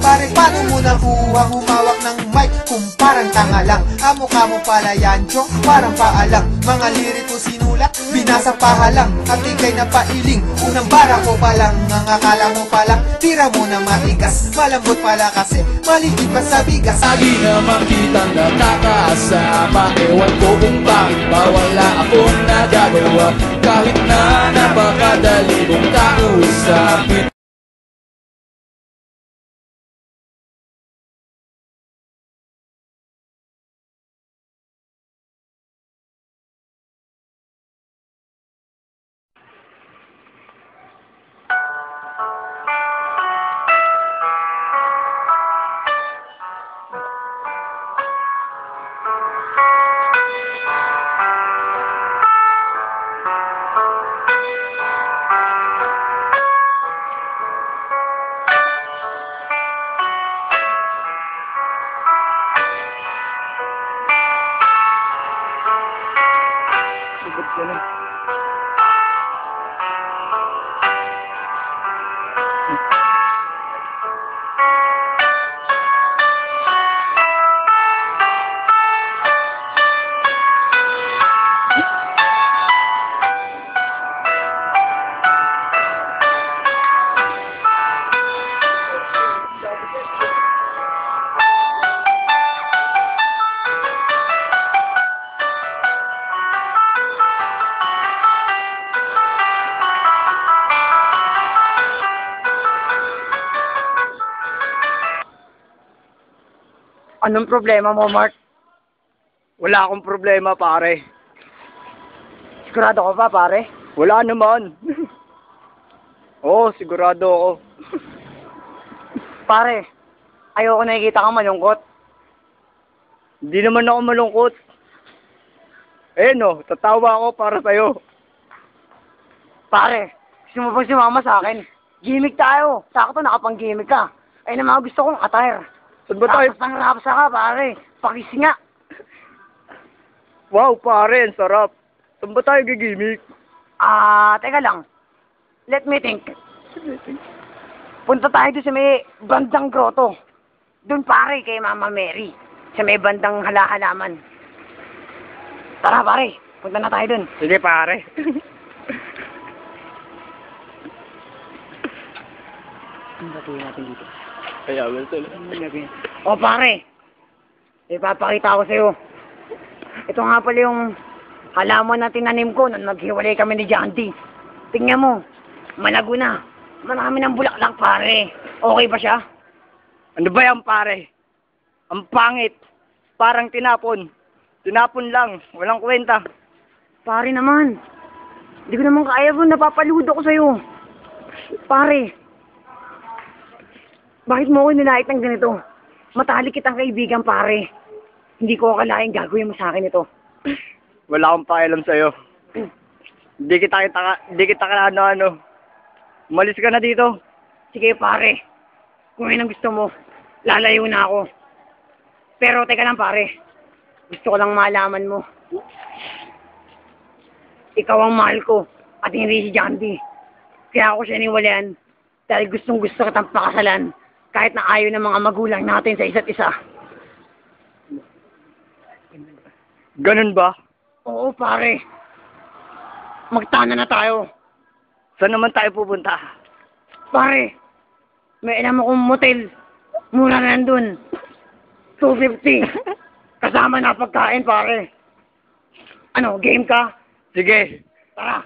Pare, paano mo nakuha? Humawak ng mic kung parang tanga lang? Amo ka mo pala yan, chong, parang paalang Mga liriko sinulat, binasa pahalang At ikay na pailing, unang bara ko pa lang. Ang akala mo palang, tira mo na matigas. Malambot pala kasi, maligid pa sa bigas. Lagi naman kitang nakakasama. Ewan ko kung bakit ba wala akong nagagawa Kahit na napakadali kong kausapin Stelle. Anong problema mo, Mark? Wala akong problema, pare. Sigurado ka ba, pare? Wala naman. Oo, sigurado ako. Pare, ayoko nakikita kang malungkot. Hindi naman ako malungkot. Eh no, tatawa ako para sa'yo. Pare, gusto mo bang sumama sa akin? Gimmick tayo. Sakto nakapang-gimmick ka. Ay na mga gusto kong attire. Saan ba tayo? Rapas ng rapsa ka, pare. Pakis nga. Wow, pare, ang sarap. Saan ba tayo gigimik? Ah, teka lang. Let me think. Punta tayo doon sa may bandang grotto. Doon pare kay Mama Mary. Sa may bandang halahalaman. Tara pare, punta na tayo doon. Sige, pare. Ba natin dito? Kaya, well, tol. O pare, ipapakita ko sa'yo. Ito nga pala yung halaman na tinanim ko nung naghiwalay kami ni Jandy. Tingnan mo, malago na. Marami ng bulaklak pare. Okay ba siya? Ano ba yan, pare? Ang pangit. Parang tinapon. Tinapon lang. Walang kwenta. Pare naman. Hindi ko naman kaya bro, napapaludo ko sa'yo. Pare, bakit mo ako nilait ng ganito? Matalik kitang kaibigan, pare. Hindi ko akalain gagawin mo sa akin ito. Wala akong pakialam sa'yo. Hindi kita kita hindi kita ano ano. Umalis ka na dito. Sige, pare. Kung yun ang gusto mo, lalayo na ako. Pero teka lang, pare. Gusto ko lang malaman mo. Ikaw ang mahal ko at hindi si Jandy. Kaya ako siya niwalayan dahil gustong gusto kitang pakasalan kahit na ayaw ng mga magulang natin sa isa't isa. Ganun ba? Oo, pare. Magtana na tayo. Saan naman tayo pupunta? Pare, may alam akong motel. Mura na nandun. 250. Kasama na pagkain, pare. Ano, game ka? Sige. Tara,